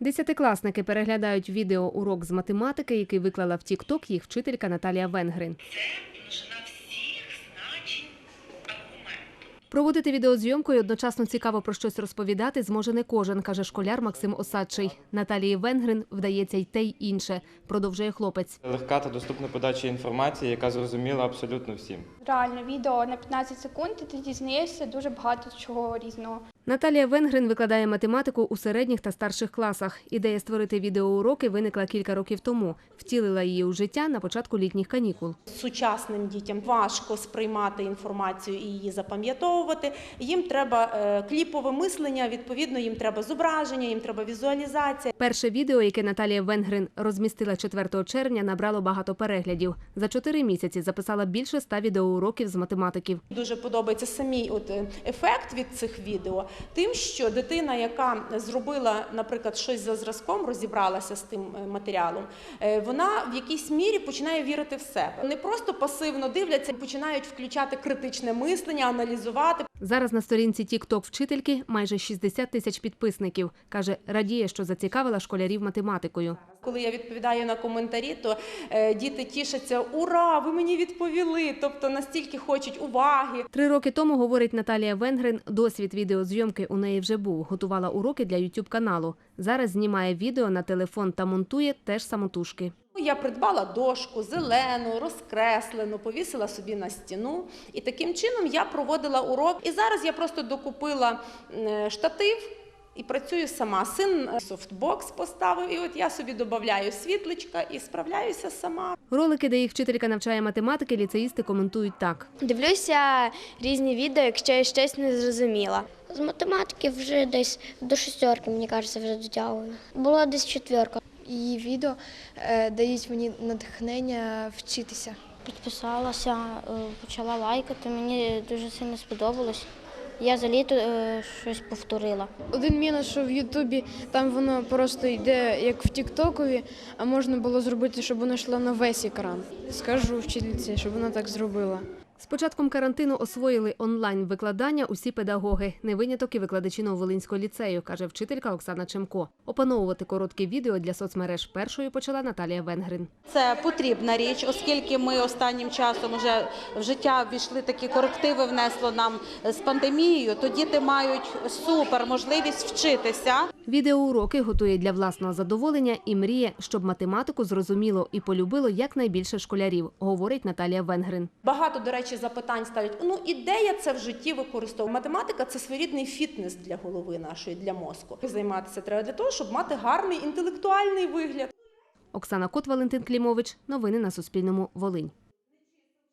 Десятикласники переглядають відеоурок з математики, який виклала в TikTok їх вчителька Наталія Венгрин. Проводити відеозйомку і одночасно цікаво про щось розповідати зможе не кожен, каже школяр Максим Осадчий. Наталії Венгрин вдається й те й інше, продовжує хлопець. Легка та доступна подача інформації, яка зрозуміла абсолютно всім. Реально, відео на 15 секунд, і ти дізнаєшся дуже багато чого різного. Наталія Венгрин викладає математику у середніх та старших класах. Ідея створити відеоуроки виникла кілька років тому. Втілила її у життя на початку літніх канікул. Сучасним дітям важко сприймати інформацію і її запам'ятовувати. Їм треба е, кліпове мислення, відповідно, їм треба зображення, їм треба візуалізація. Перше відео, яке Наталія Венгрин розмістила 4 червня, набрало багато переглядів. За чотири місяці записала більше ста відеоуроків з математиків. Дуже подобається самій от е, ефект від цих відео, тим, що дитина, яка зробила, наприклад, щось за зразком, розібралася з тим е, матеріалом, е, вона в якійсь мірі починає вірити в себе. Не просто пасивно дивляться, починають включати критичне мислення, аналізувати. Зараз на сторінці TikTok вчительки майже 60 тисяч підписників. Каже, радіє, що зацікавила школярів математикою. Коли я відповідаю на коментарі, то е, діти тішаться: Ура! Ви мені відповіли! Тобто настільки хочуть уваги. Три роки тому, говорить Наталія Венгрин, досвід відеозйомки у неї вже був. Готувала уроки для youtube каналу. Зараз знімає відео на телефон та монтує теж самотужки. Я придбала дошку зелену, розкреслену, повісила собі на стіну. І таким чином я проводила урок. І зараз я просто докупила е, штатив. І працюю сама. Син е, софтбокс поставив, і от я собі додаю світличка і справляюся сама. Ролики, де їх вчителька навчає математики, ліцеїсти коментують так. Дивлюся різні відео, якщо я щось не зрозуміла. З математики вже десь до шестерки, мені кажеться, вже дотягую. Була десь четверка. Її відео е, дають мені натхнення вчитися. Підписалася, е, почала лайкати. Мені дуже сильно сподобалось. Я за літо е, щось повторила. Один мінус, що в Ютубі там воно просто йде як в Тіктокові, а можна було зробити, щоб воно йшло на весь екран. Скажу вчительці, щоб вона так зробила. З початком карантину освоїли онлайн-викладання усі педагоги, не виняток і викладачі Нововолинського ліцею, каже вчителька Оксана Чемко. Опановувати короткі відео для соцмереж першою почала Наталія Венгрин. Це потрібна річ, оскільки ми останнім часом вже в життя ввійшли такі корективи, внесло нам з пандемією. То діти мають супер можливість вчитися. Відеоуроки готує для власного задоволення і мріє, щоб математику зрозуміло і полюбило якнайбільше школярів, говорить Наталія Венгрин. Багато, до речі, запитань ставлять: ну і де я це в житті використовую? Математика це своєрідний фітнес для голови нашої, для мозку. Займатися треба для того, щоб мати гарний інтелектуальний вигляд. Оксана Кот, Валентин Клімович. Новини на Суспільному. Волинь.